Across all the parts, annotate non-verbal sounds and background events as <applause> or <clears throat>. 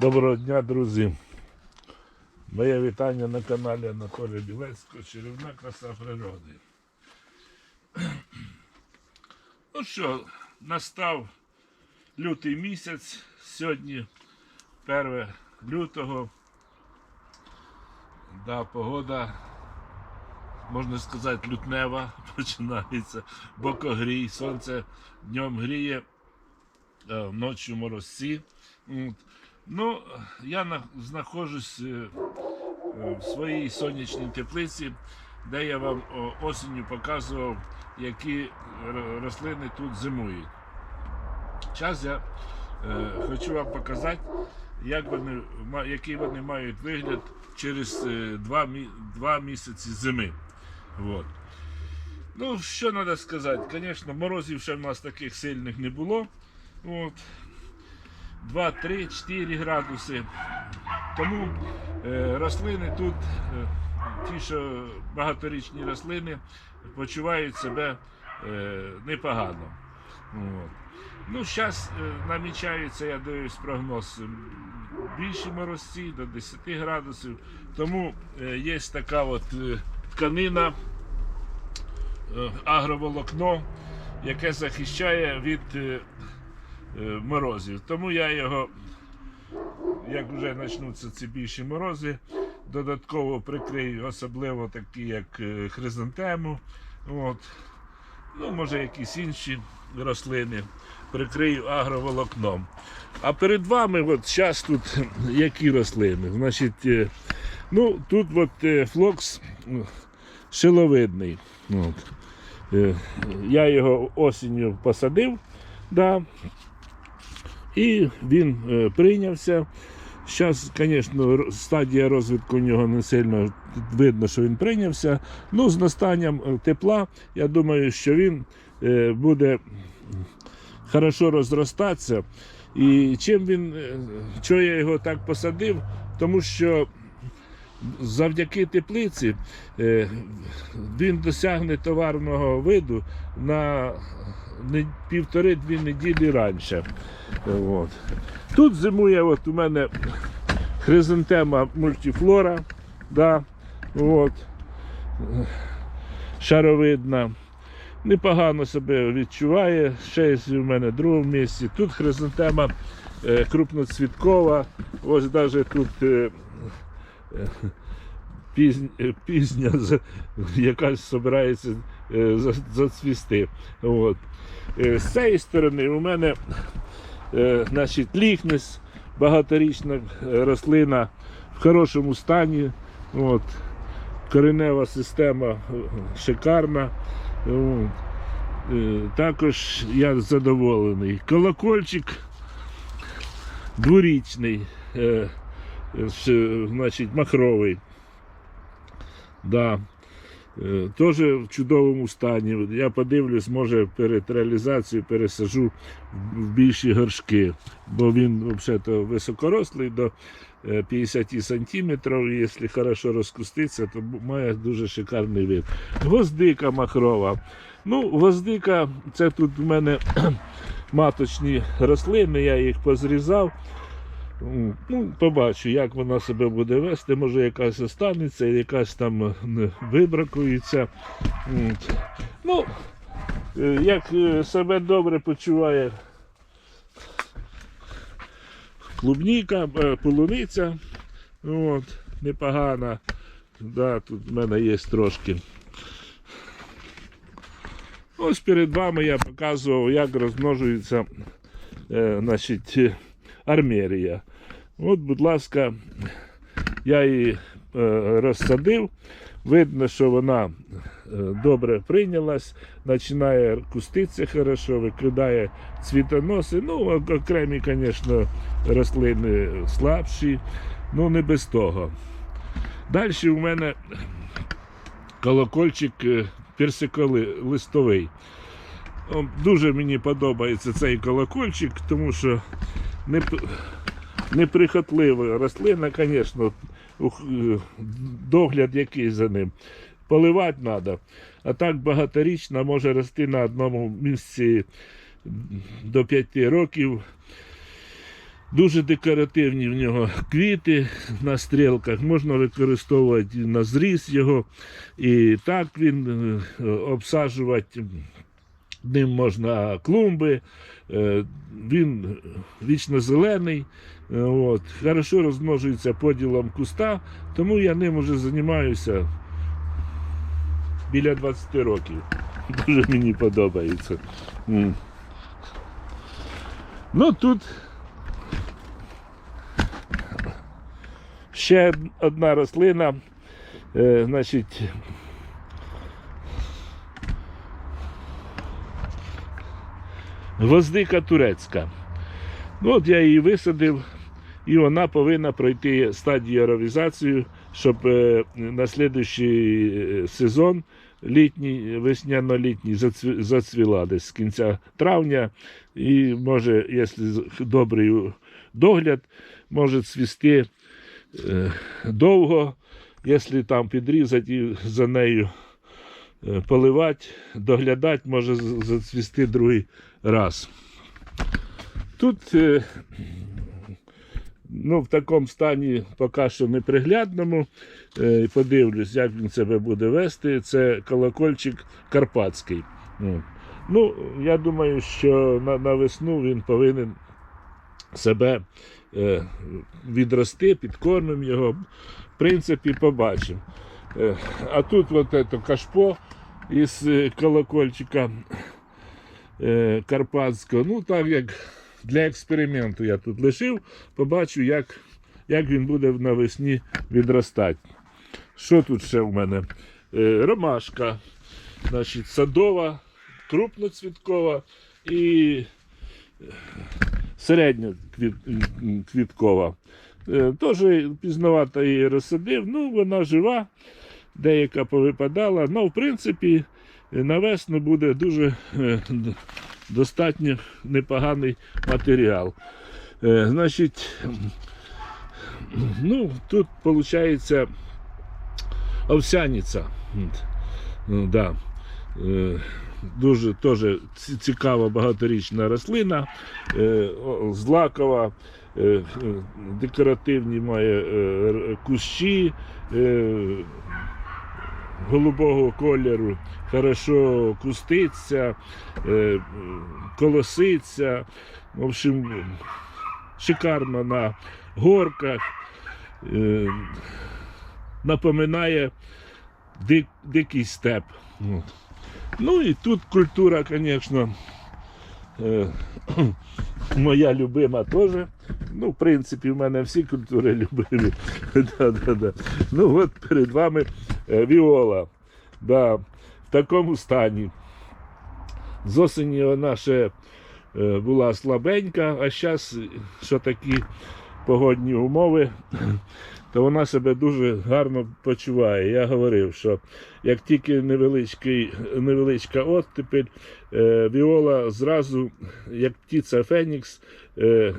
Доброго дня, друзі. Моє вітання на каналі Анатолія Білецького, чарівна краса природи. <clears throat> Ну що, настав лютий місяць, сьогодні 1 лютого. Да, погода, можна сказати, лютнева <laughs> починається, бокогрій, сонце днем гріє, а ночі морозці. От. Ну, я на- знаходжусь е, е, в своїй сонячній теплиці, де я вам осінню показував, які рослини тут зимують. Зараз я е, хочу вам показати, як вони, який вони мають вигляд через е, два, мі- два місяці зими. Вот. Ну, що треба сказати? Звісно, морозів ще в нас таких сильних не було. От. 2, 3, 4 градуси. Тому е, рослини тут, е, ті, що багаторічні рослини, почувають себе е, непогано. От. Ну, зараз намічається, я дивлюсь прогноз, більші морозці до 10 градусів. Тому є така от тканина, агроволокно, яке захищає від морозів. Тому я його, як вже почнуться ці більші морози, додатково прикрию, особливо такі, як е, хризантему. От. Ну, може, якісь інші рослини. Прикрию агроволокном. А перед вами, от зараз тут <laughs> які рослини? Значить, е, ну, тут от е, флокс ну, шиловидний. От. Е, Я його осінню посадив. Да, і він е, прийнявся. Зараз, звісно, стадія розвитку у нього не сильно видно, що він прийнявся. Ну, з настанням е, тепла, я думаю, що він е, буде хорошо розростатися. І чим він, чого я його так посадив? Тому що завдяки теплиці він досягне товарного виду на півтори-дві неділі раніше. От. Тут зимує от у мене хризантема мультифлора, да, от, шаровидна. Непогано себе відчуває. Ще є в мене в другому місці. Тут хризантема е, крупноцвіткова. Ось навіть тут е, е, пізня, е, пізня з- якась збирається е, зацвісти. От. Е, З цієї сторони у мене значить, ліхнес, багаторічна рослина в хорошому стані. От. Коренева система шикарна. Також я задоволений. Колокольчик дворічний, значить, махровий. Да. Е, Теж в чудовому стані. Я подивлюсь, може перед реалізацією пересажу в більші горшки, бо він взагалі високорослий до е, 50 сантиметрів, і якщо хорошо розкуститься, то має дуже шикарний вид. Гвоздика махрова. Ну, гвоздика, це тут в мене <clears throat> маточні рослини, я їх позрізав. Ну, побачу, як вона себе буде вести. Може якась останеться, якась там е, вибракується. Ну, е, як е, себе добре почуває клубніка, полуниця. От, непогана. Да, тут в мене є трошки. Ось перед вами я показував, як розмножується е, значить, армерія. От, будь ласка, я її е, розсадив. Видно, що вона е, добре прийнялась, починає куститися хорошо, викидає цвітоноси. Ну, окремі, звісно, рослини слабші, ну не без того. Далі у мене колокольчик е, персиколистовий. Дуже мені подобається цей колокольчик, тому що неприхотлива рослина, звісно, догляд який за ним. Поливати треба. А так багаторічна може рости на одному місці до 5 років. Дуже декоративні в нього квіти на стрілках, можна використовувати на зріз його. І так він е, обсаджувати ним можна клумби. Е, Він вічно зелений, е, от, хорошо розмножується поділом куста, тому я ним вже займаюся біля 20 років. <laughs> Дуже мені подобається. Ну тут ще одна рослина, е, значить. Гвоздика турецька. Ну, от я її висадив, і вона повинна пройти стадію аеровізацію, щоб е, на слідуючий е, сезон літній, весняно-літній зацвіла десь з кінця травня. І може, якщо добрий догляд, може цвісти е, довго, якщо там підрізати і за нею е, поливати, доглядати, може зацвісти другий раз. Тут е, ну, в такому стані поки що неприглядному. Е, Подивлюсь, як він себе буде вести. Це колокольчик карпатський. Ну, я думаю, що на, на весну він повинен себе е, відрости, підкормимо його. В принципі, побачимо. Е, а тут от это кашпо із е, колокольчика карпатського. Ну, так як для експерименту я тут лишив, побачу, як, як він буде навесні відростати. Що тут ще в мене? Е, ромашка, значить, садова, крупноцвіткова і середньоквіткова. Е, Теж пізновато її розсадив, ну вона жива, деяка повипадала. Ну, в принципі, на весну буде дуже е, достатньо непоганий матеріал. Е, Значить, ну, тут виходить овсяниця. Ну, да. Е, Дуже теж цікава багаторічна рослина, е, злакова, е, е, декоративні має е, кущі е, голубого кольору, хорошо куститься, е, колоситься. В общем, шикарно на горках. Е, напоминає дик, дикий степ. Ну і тут культура, звісно, е, <clears throat> моя любима теж. Ну, в принципі, в мене всі культури <laughs> любимі. да, да, да. Ну, от перед вами віола. Да, в такому стані. З осені вона ще е, була слабенька, а зараз, що такі погодні умови, <clears throat> то вона себе дуже гарно почуває. Я говорив, що як тільки невеличкий, невеличка оттепель, е, Віола зразу, як птиця Фенікс, е,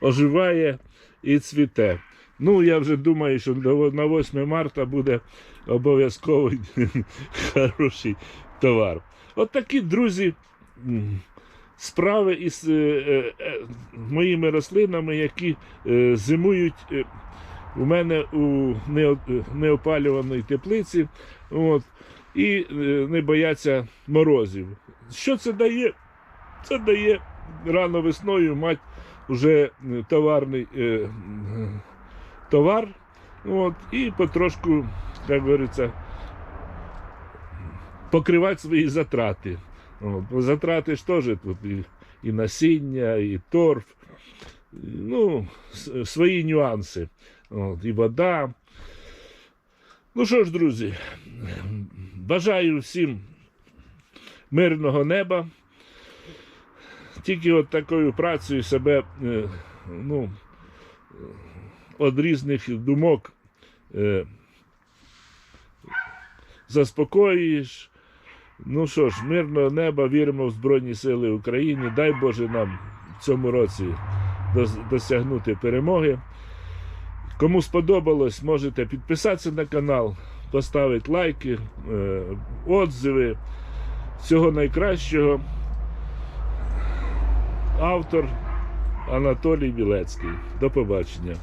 оживає і цвіте. Ну, я вже думаю, що на 8 марта буде обов'язковий <laughs> хороший товар. От такі, друзі, справи із е, е, е, моїми рослинами, які зимують у мене у нео- неопалюваній теплиці. От, і не бояться морозів. Що це дає? Це дає рано весною мати вже товарний товар. От, і потрошку, як говориться, покривати свої затрати. От, затрати ж теж тут і, і насіння, і торф. Ну, свої нюанси. От, і вода. Ну що ж, друзі, бажаю всім мирного неба. Тільки от такою працею себе е, ну, від різних думок е, заспокоюєш. Ну що ж, мирного неба, віримо в Збройні Сили України. Дай Боже нам в цьому році досягнути перемоги. Кому сподобалось, можете підписатися на канал, поставити лайки, е, отзиви. Всього найкращого. Автор Анатолій Білецький. До побачення.